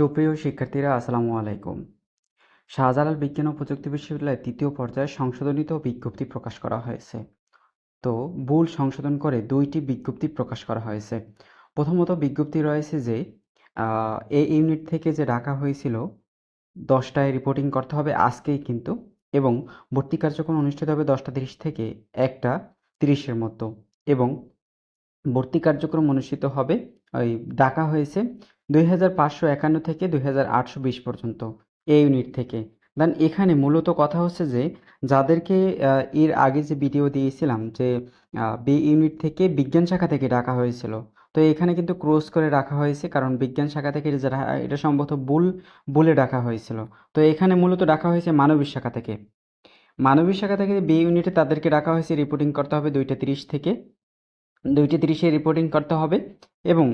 সুপ্রিয় শিক্ষার্থীরা, আসসালামু আলাইকুম। শাহজালাল বিজ্ঞান ও প্রযুক্তি বিশ্ববিদ্যালয়ের তৃতীয় পর্যায়ে সংশোধনীত বিজ্ঞপ্তি প্রকাশ করা হয়েছে। তো ভুল সংশোধন করে দুইটি বিজ্ঞপ্তি প্রকাশ করা হয়েছে। প্রথমত বিজ্ঞপ্তি রয়েছে যে এই ইউনিট থেকে যে ডাকা হয়েছিল, দশটায় রিপোর্টিং করতে হবে আজকেই কিন্তু, এবং ভর্তি কার্যক্রম অনুষ্ঠিত হবে দশটা তিরিশ থেকে একটা তিরিশের মতো, এবং ভর্তি কার্যক্রম অনুষ্ঠিত হবে ওই ডাকা হয়েছে দুই হাজার পাঁচশো একান্ন থেকে দুই হাজার আটশো বিশ পর্যন্ত এই ইউনিট থেকে। দেন এখানে মূলত কথা হচ্ছে যে, যাদেরকে এর আগে যে ভিডিও দিয়েছিলাম যে বি ইউনিট থেকে বিজ্ঞান শাখা থেকে ডাকা হয়েছিল, তো এখানে কিন্তু ক্রস করে রাখা হয়েছে, কারণ বিজ্ঞান শাখা থেকে এটা সম্ভবত বুল বলে ডাকা হয়েছিল। তো এখানে মূলত ডাকা হয়েছে মানবিক শাখা থেকে। মানবিক শাখা থেকে বি ইউনিটে তাদেরকে ডাকা হয়েছে রিপোর্টিং করতে হবে দুইটা তিরিশ থেকে। দুইটা তিরিশে রিপোর্টিং করতে হবে এবং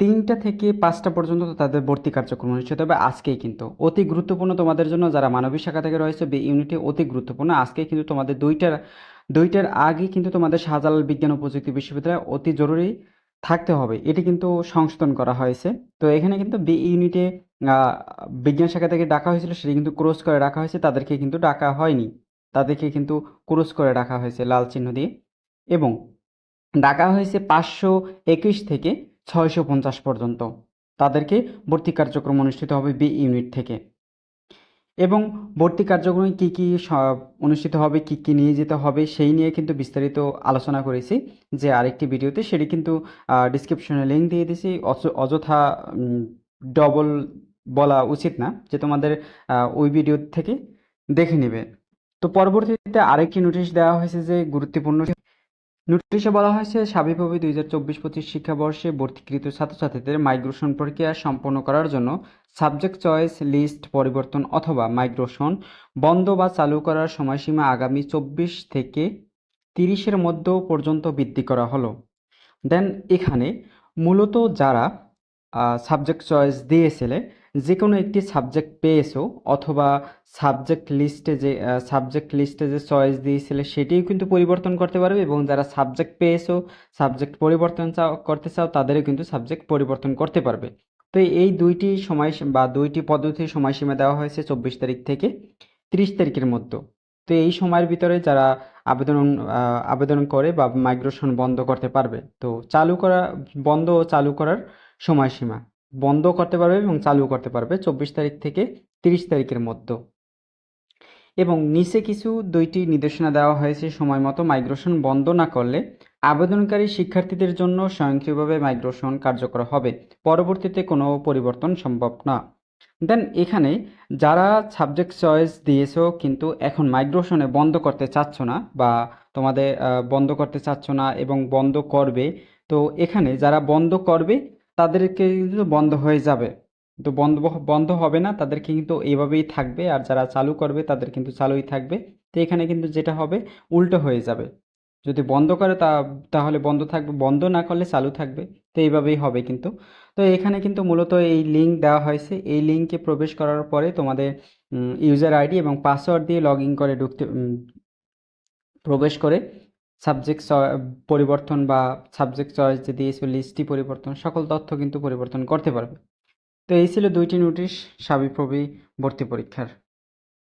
তিনটা থেকে পাঁচটা পর্যন্ত তাদের ভর্তি কার্যক্রম অনুষ্ঠিত হবে আজকেই কিন্তু। অতি গুরুত্বপূর্ণ তোমাদের জন্য যারা মানবিক শাখা থেকে রয়েছে, বি ইউনিটে অতি গুরুত্বপূর্ণ। আজকে কিন্তু তোমাদের দুইটার দুইটার আগে কিন্তু তোমাদের শাহজালাল বিজ্ঞান ও প্রযুক্তি বিশ্ববিদ্যালয় অতি জরুরি থাকতে হবে। এটি কিন্তু সংশোধন করা হয়েছে। তো এখানে কিন্তু বি ইউনিটে বিজ্ঞান শাখা থেকে ডাকা হয়েছিল, সেটি কিন্তু ক্রস করে রাখা হয়েছে। তাদেরকে কিন্তু ডাকা হয়নি। তাদেরকে কিন্তু ক্রস করে রাখা হয়েছে লাল চিহ্ন দিয়ে। এবং ডাকা হয়েছে পাঁচশো একুশ থেকে ছয়শো পঞ্চাশ পর্যন্ত। তাদেরকে ভর্তি কার্যক্রম অনুষ্ঠিত হবে বি ইউনিট থেকে। এবং ভর্তি কার্যক্রমে কী কী অনুষ্ঠিত হবে, কী কী নিয়ে যেতে হবে, সেই নিয়ে কিন্তু বিস্তারিত আলোচনা করেছি। যে আরেকটি ভিডিওতে সেটি কিন্তু ডিসক্রিপশনে লিঙ্ক দিয়ে দিয়েছি। অয- অযথা ডবল বলা উচিত না যে তোমাদের ওই ভিডিও থেকে দেখে নেবে। তো পরবর্তীতে আরেকটি নোটিশ দেওয়া হয়েছে যে গুরুত্বপূর্ণ নোটিশে বলা হয়েছে সাবিপ্রবি দুই হাজার চব্বিশ পঁচিশ শিক্ষাবর্ষে ভর্তিকৃত ছাত্রছাত্রীদের মাইগ্রেশন প্রক্রিয়া সম্পন্ন করার জন্য সাবজেক্ট চয়েস লিস্ট পরিবর্তন অথবা মাইগ্রেশন বন্ধ বা চালু করার সময়সীমা আগামী চব্বিশ থেকে তিরিশের মধ্য পর্যন্ত বৃদ্ধি করা হলো। দেন এখানে মূলত যারা সাবজেক্ট চয়েস দিয়েছিলে যে কোনো একটি সাবজেক্ট পেয়েছ অথবা সাবজেক্ট লিস্টে যে সাবজেক্ট লিস্টে যে চয়েস দিয়েছিলে সেটিও কিন্তু পরিবর্তন করতে পারবে এবং যারা সাবজেক্ট পেয়েছ সাবজেক্ট পরিবর্তন চাও, করতে চাও তাদেরও কিন্তু সাবজেক্ট পরিবর্তন করতে পারবে। তো এই দুইটি সময়, বা দুইটি পদ্ধতির সময়সীমা দেওয়া হয়েছে চব্বিশ তারিখ থেকে তিরিশ তারিখের মধ্যে। তো এই সময়ের ভিতরে যারা আবেদন আবেদন করে বা মাইগ্রেশন বন্ধ করতে পারবে, তো চালু করা, বন্ধ চালু করার সময়সীমা। বন্ধ করতে পারবে এবং চালু করতে পারবে চব্বিশ তারিখ থেকে তিরিশ তারিখের মধ্যে। এবং নিচে কিছু দুইটি নির্দেশনা দেওয়া হয়েছে সময় মতো মাইগ্রেশন বন্ধ না করলে আবেদনকারী শিক্ষার্থীদের জন্য স্বয়ংক্রিয়ভাবে মাইগ্রেশন কার্যকর হবে। পরবর্তীতে কোনো পরিবর্তন সম্ভব না। দেন এখানে যারা সাবজেক্ট চয়েস দিয়েছ কিন্তু এখন মাইগ্রেশনে বন্ধ করতে চাচ্ছ না বা তোমাদের বন্ধ করতে চাচ্ছ না এবং বন্ধ করবে, তো এখানে যারা বন্ধ করবে তাদেরকে কিন্তু বন্ধ হয়ে যাবে। তো বন্ধ বন্ধ হবে না তাদেরকে কিন্তু এইভাবেই থাকবে আর যারা চালু করবে তাদের কিন্তু চালুই থাকবে। তো এখানে কিন্তু যেটা হবে, উল্টো হয়ে যাবে। যদি বন্ধ করে তা, তাহলে বন্ধ থাকবে, বন্ধ না করলে চালু থাকবে। তো এইভাবেই হবে কিন্তু। তো এখানে কিন্তু মূলত এই লিঙ্ক দেওয়া হয়েছে। এই লিঙ্কে প্রবেশ করার পরে তোমাদের ইউজার আইডি এবং পাসওয়ার্ড দিয়ে লগ ইন করে ঢুকতে প্রবেশ করে। সাবজেক্ট পরিবর্তন বা সাবজেক্ট চয়েস যদি দিয়েছিল লিস্টটি পরিবর্তন, সকল তথ্য কিন্তু পরিবর্তন করতে পারবে। তো এই ছিল দুইটি নোটিশ সাবিপ্রবি ভর্তি পরীক্ষার।